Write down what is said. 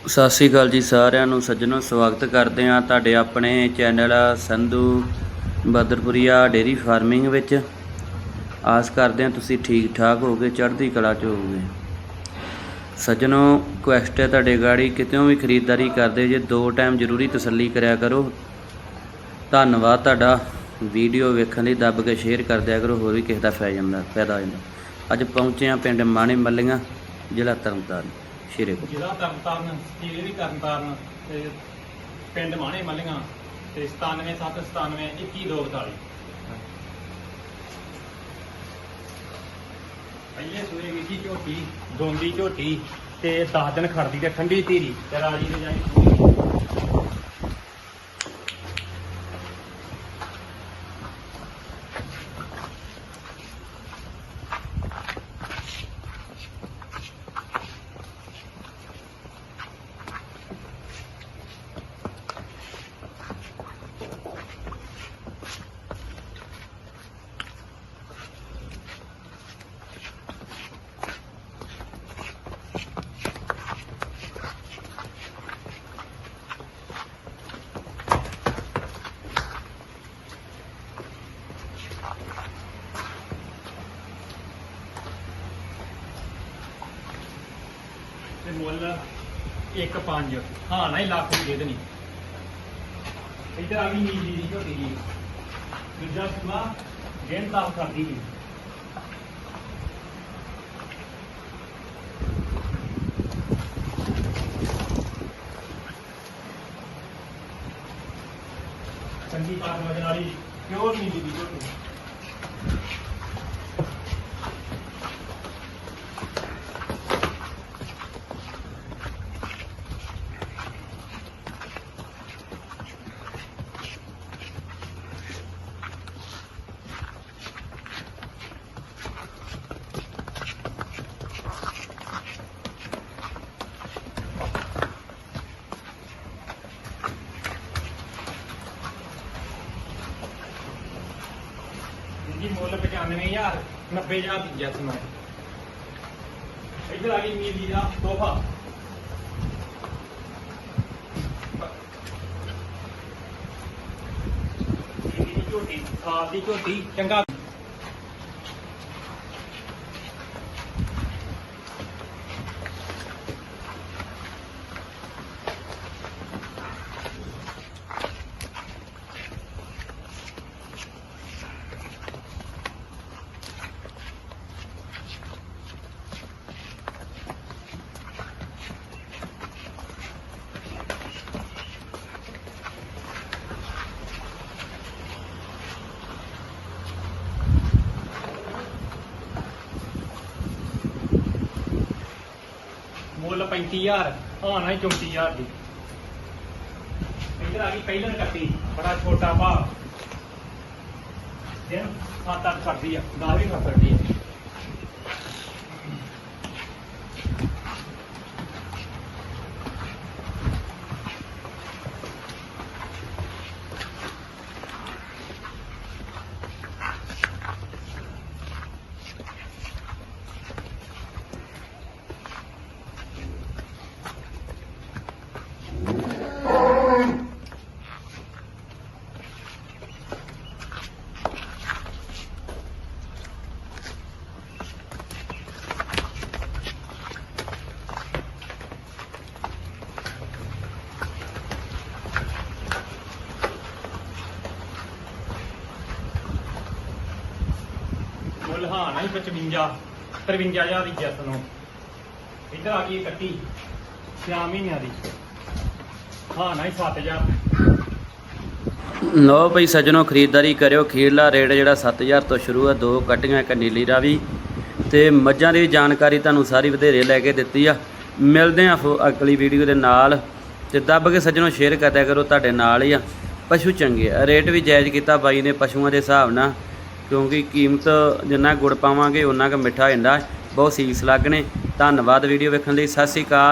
ਸਤਿ ਸ੍ਰੀ ਅਕਾਲ ਜੀ ਸਾਰਿਆਂ ਨੂੰ, ਸੱਜਣੋ, ਸਵਾਗਤ ਕਰਦੇ ਹਾਂ ਤੁਹਾਡੇ ਆਪਣੇ channel Sandhu Badarpuria dairy farming ਵਿੱਚ। ਆਸ ਕਰਦੇ ਹਾਂ ਤੁਸੀਂ ਠੀਕ ਠਾਕ ਹੋਗੇ ਚੜ੍ਹਦੀ ਕਲਾ 'ਚ ਹੋਗੇ ਸੱਜਣੋ ਕੁਐਸਟ ਹੈ ਤੁਹਾਡੇ ਗਾੜੀ ਕਿਤੇੋਂ ਵੀ ਖਰੀਦਦਾਰੀ ਕਰਦੇ ਜੇ ਦੋ ਟਾਈਮ ਜ਼ਰੂਰੀ ਤਸੱਲੀ ਕਰਿਆ ਕਰੋ। ਧੰਨਵਾਦ ਤੁਹਾਡਾ, ਵੀਡੀਓ ਵੇਖਣ ਲਈ ਦੱਬ ਕੇ ਸ਼ੇਅਰ ਕਰ ਦਿਆ ਕਰੋ, ਹੋਰ ਵੀ ਕਿਸੇ ਦਾ ਫਾਇਦਾ ਜਾਂਦਾ, ਫਾਇਦਾ ਹੋ ਜਾਂਦਾ। ਅੱਜ ਪਹੁੰਚੇ ਹਾਂ ਪਿੰਡ ਮਾਣੇ ਮੱਲੀਆਂ ਜ਼ਿਲ੍ਹਾ ਤਰਨਤਾਰਨ। ਸ਼ੇਰੇ ਕੋਲ ਜ਼ਿਲ੍ਹਾ ਤਰਨਤਾਰਨ ਜ਼ਿਲ੍ਹੇ ਵੀ ਤਰਨਤਾਰਨ ਤੇ ਪਿੰਡ ਮਾਣੇ ਮੱਲੀਆਂ, ਤੇ 97797 21242 ਪਹਿਲੇ ਸੂਏ ਵਿੱਚ ਹੀ ਝੋਟੀ ਦੋਂਦੀ ਝੋਟੀ, ਤੇ 10 ਦਿਨ ਖੜਦੀ ਤੇ ਠੰਡੀ ਧੀਰੀ, ਤੇ ਰਾਜੀ ਦੇ ਜਾਈ। ਤੇ ਮੁੱਲ 1.5 ਹਾਂ ਨਾ ਹੀ ਲੱਖ ਦੀ ਦੇ ਦੇਣੀ ਇੱਧਰ ਆ ਗਈ ਨੀਲੀ ਦੀ ਝੋਟੀ ਦੀ ਦੂਜਾ ਸੁਆ ਦਿਨ ਤਾਂ ਕਰਦੀ ਨਹੀਂ ਚੰਗੀ ਪਾਸ ਵਜਨ ਵਾਲੀ ਪਿਓਰ ਨੀਲੀ ਦੀ ਝੋਟੀ। ਜੀ ਮੁੱਲ 95000 90000 ਦੀ ਜੈਸ ਮੈਂ ਇੱਧਰ ਆ ਗਈ ਨੀਲੀ ਦਾ ਤੋਹਫਾ। ਨੀਲੀ ਦੀ ਝੋਟੀ ਸਾਲ ਦੀ ਝੋਟੀ ਚੰਗਾ ਮੁੱਲ 35000 ਆਣਾ ਹੀ 34000 ਦੀ। ਇੱਧਰ ਆ ਗਈ ਪਹਿਲਾਂ ਕੱਟੀ, ਬੜਾ ਛੋਟਾ ਭਾ ਦਿਨ 7-8 ਕਰਦੀ ਆ 10 ਵੀ ਕਰ ਸਕਦੀ ਆ। ਮੁੱਲ ਹਾਂ ਨਾ 55 53000 ਦੀ ਜੈਸ ਨੂੰ। ਇੱਧਰ ਆ ਗਈ ਕੱਟੀ 6 ਮਹੀਨਿਆਂ ਦੀ। ਹਾਂ ਨਾ 7000 ਲਓ ਭਈ ਸੱਜਣੋ, ਖਰੀਦਦਾਰੀ ਕਰਿਓ। ਖੀਰਲਾ ਰੇਟ ਜਿਹੜਾ 7000 ਤੋਂ ਸ਼ੁਰੂ ਹੈ ਦੋ ਕੱਟੀਆਂ, ਇੱਕ ਨੀਲੀ ਰਾਵੀ। ਤੇ ਮੱਝਾਂ ਦੀ ਵੀ ਜਾਣਕਾਰੀ ਤੁਹਾਨੂੰ ਸਾਰੀ ਵਧੇਰੇ ਲੈ ਕੇ ਦਿੱਤੀ ਆ। ਮਿਲਦੇ ਆ ਫੋ- ਅਗਲੀ ਵੀਡੀਓ ਦੇ ਨਾਲ। ਤੇ ਦੱਬ ਕੇ ਸੱਜਣੋ ਸ਼ੇਅਰ ਕਰਦਿਆ ਕਰੋ, ਤੁਹਾਡੇ ਨਾਲ ਹੀ ਆ। ਪਸ਼ੂ ਚੰਗੇ ਆ। ਰੇਟ ਵੀ ਜਾਇਜ਼ ਕੀਤਾ ਬਾਈ ਨੇ, ਪਸ਼ੂਆਂ ਦੇ ਹਿਸਾਬ ਨਾਲ। ਕਿਉਂਕਿ ਕੀਮਤ ਜਿੰਨਾ ਗੁੜ ਪਾਵਾਂਗੇ ਉਹਨਾਂ ਕੁ ਮਿੱਠਾ ਹੋ ਜਾਂਦਾ ਬਹੁਤ ਸੀਸ ਲੱਗਣੇ। ਧੰਨਵਾਦ ਵੀਡੀਓ ਵੇਖਣ ਲਈ। ਸਤਿ ਸ਼੍ਰੀ ਅਕਾਲ।